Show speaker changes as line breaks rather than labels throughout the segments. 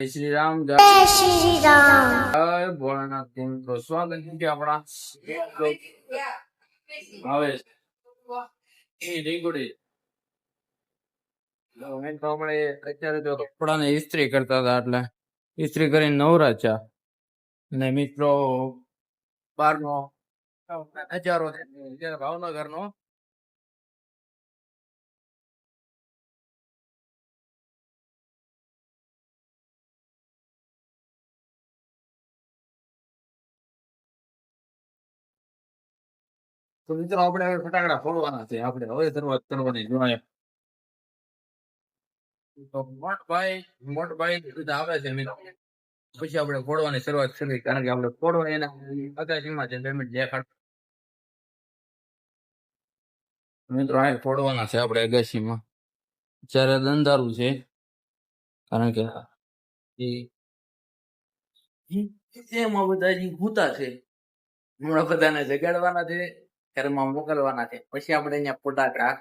શ્રી રામ જય
શ્રી રામ.
જય ભોળાનાથ મિત્રો સ્વાગત છે આપણા હવે એ રેગુડી આપણે અત્યારે તો કપડાને ઇસ્ત્રી કરતા હતા એટલે ઇસ્ત્રી કરીને નવરા છે અને મિત્રો બારનો હજારો ભાવનગરનો. તો મિત્રો આપણે હવે ફટાકડા ફોડવાના છે. આપણે હવે શરૂઆત કરવાની જોઈએ પછી આપણે ફોડવાની શરૂઆત કરવી, કારણ કે આપણે ફોડવા એના અગાજીમાં છે પેમેન્ટ દેખાડ. મિત્રો આ ફોડવાના છે આપણે અગાસીમાં જ્યારે દંધારું છે, કારણ કે એમાં બધા હજી ભૂતા છે. હમણાં બધાને જગાડવાના છે. ઘરમાં મોકલવાના છે. પછી આપણે અહીંયા ફટાકડા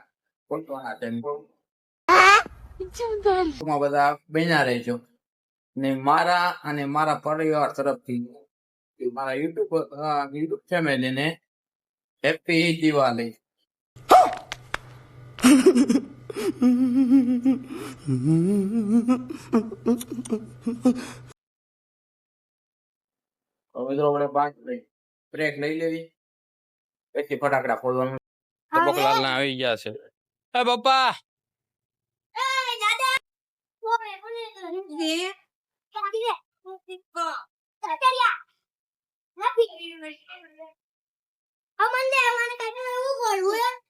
ફોડવાના છે. બધા બન્યા રહેજો. ને મારા અને મારા પરિવાર તરફથી મારા યુટ્યુબ યુટ્યુબ ફેમિલી ને હેપી દિવાળી. તો મિત્રો આપણે પાંચ બ્રેક લઈ લેવી. પછી ફટાકડા ફોડવાનું બકલાલ ના આવી ગયા છે હે પપ્પા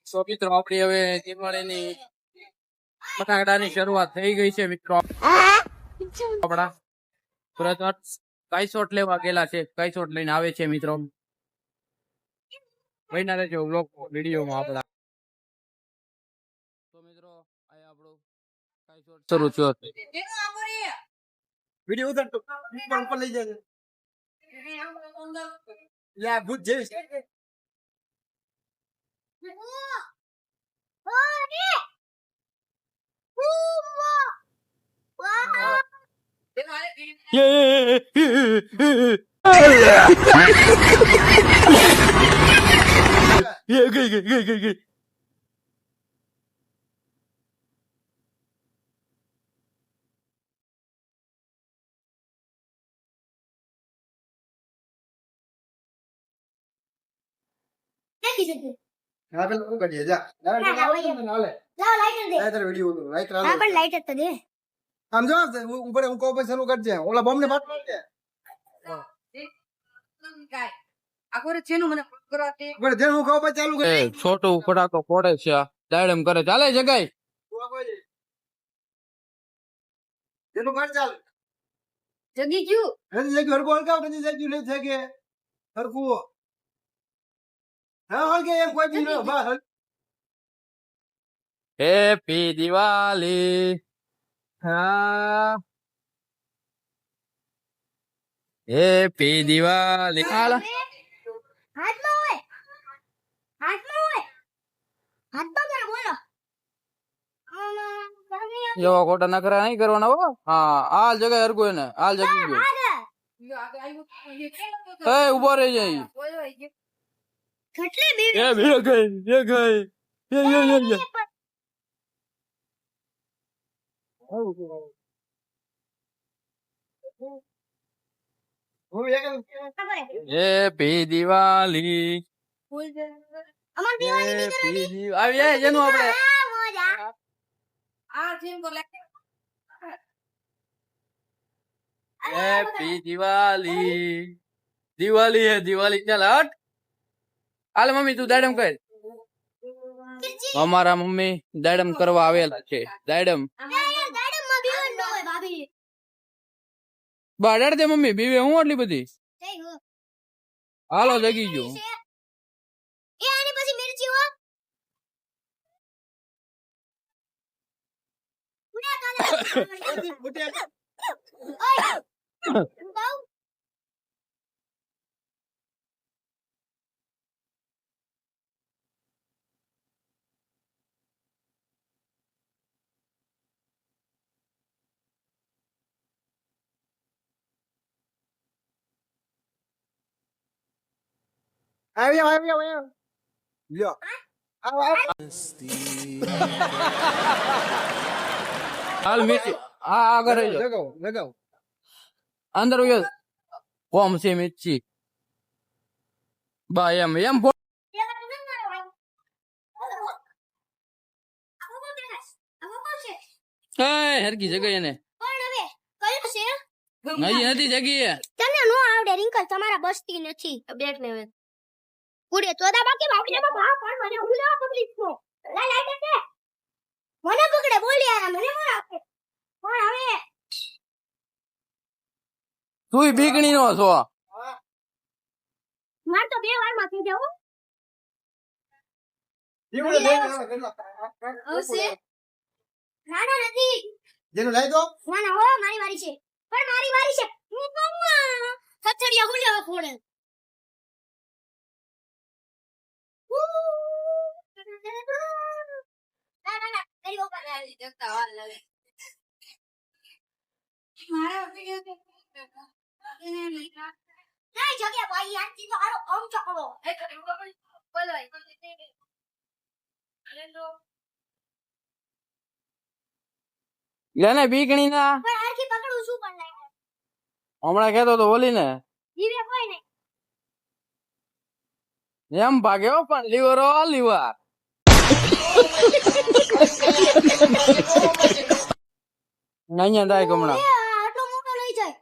સો મિત્રો આપણી હવે દિવાળીની ફટાકડાની શરૂઆત થઈ ગઈ છે મિત્રો આપણા સુરત કાઈસોટ લેવા ગયેલા છે કાઈસોટ લઈને આવે છે મિત્રો મહિના રહેજો વ્લોગ વિડીયોમાં આપણા. તો મિત્રો આ આપણો કાઈસોટ શરૂ થયો. છે
વીડિયો ઉતાર તો. ઉપર ઉપર લઈ જાય. યા ભૂત જા ના
ના, ના, વહી
ના હાલે આ તારે વીડિયો ઉતાર લાઈટ ચાલુ
લાઈટ જ તો દે
આમ જો ઉપર હું કહું પછી શરૂ કરજે ઓલા બોમ્બ ને પાટ મારજે ઉપર આખો રે
એ
કરી
છોટું ફટાકો ફોડે છે ડાયડમ કરે ચાલે
જગી ગયું.
જગ્યું હરકું નથી કે હા હલકે એમ કોઈ બી ન બસ હલ-
હેપી દિવાળી હા. હેપી દિવાળી જેવા ખોટા નખરા નહીં કરવાના હો. હા હાલ જગ્યાએ હરગું એને. હાલ જગી ગયો. એ ઊભો રહી જાય.
કેટલી બીવી
એ બે ગઈ બે ગઈ. એ એ એ એ.
હું એક
હેપી દિવાળી
અમાર દિવાળી
હેપી દિવાળી આવી જાય જેનું આપણે હેપી દિવાળી દિવાળી હે દિવાળી ચાલ હટ. હાલ મમ્મી તું દાડમ કર. અમારા મમ્મી દાડમ કરવા આવેલા છે. દાડમ. બાડાડ દે મમ્મી. બીવે હું આટલી બધી? હાલો જગી ગયો
chưa? Ơi đâu
ai biết ai biết ai biết લ્યો.
હાલ મિર્ચી હા આગળ
લગાવો લગાવો
અંદર ઉયો. કોમ છે મિર્ચી. બા એમ એમ હરકી જગ્યા એને. નહીં નથી જગ્યાએ
તને નો આવડે રિંકલ તમારા બસતી નથી. બેગ ને કુડે ચોદા બાકી બાકી બા પણ મને હું લેવા પબ્લિક છો લા લા દે મને પકડે બોલી યાર મને આપે. પણ હવે
તુંય બીગણી નો છો
માર તો બે વારમાં થઈ જાવ
લઈ
નાના નથી.
જેનું લઈ દો.
ના ના હો મારી વારી છે. પણ મારી વારી છે. હું મમ્મા થથડિયા હું લેવા ફોડે ના ના ના તારી ઉપર આવી જતા વાર લાગે મારા વિડિયો કે નહીં જગ્યા ભાઈ આજી તો આરો ઓમ ચકડો બોલો
લેને બીકણી ના
પણ આરકી પકડું શું પણ લાગે?
હમણાં કેતો તો બોલી ને
જીવે કોઈ નહીં
એમ ભાગ્યો પણ લીવર ઓ લીવર અહીંયા થાય હમણાં
એ આટલો મોટો લઈ જાય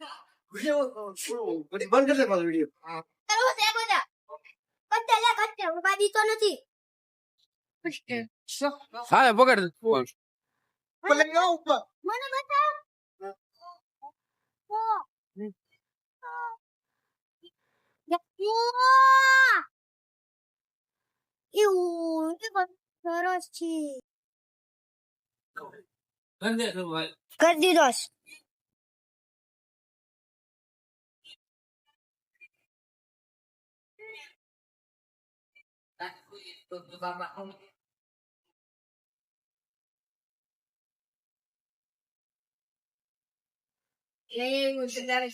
એ
બંધ કરી દે પાછો વિડિયો
છે બધા. હું નથી.
હા પકડ
ઉપર લઈ ઉપર
મને બતાવ. ઓ. ઓ. એવું, સરસ છે કરી દીધો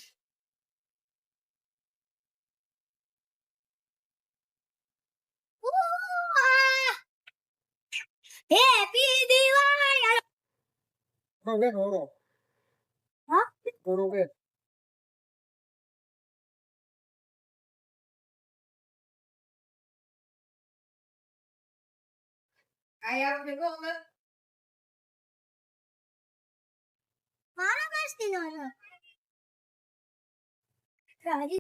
છે. ઉઆ. હેપી દિવાળી
રોગે રોરો
હા?
રોગે
મારા બેસતી નો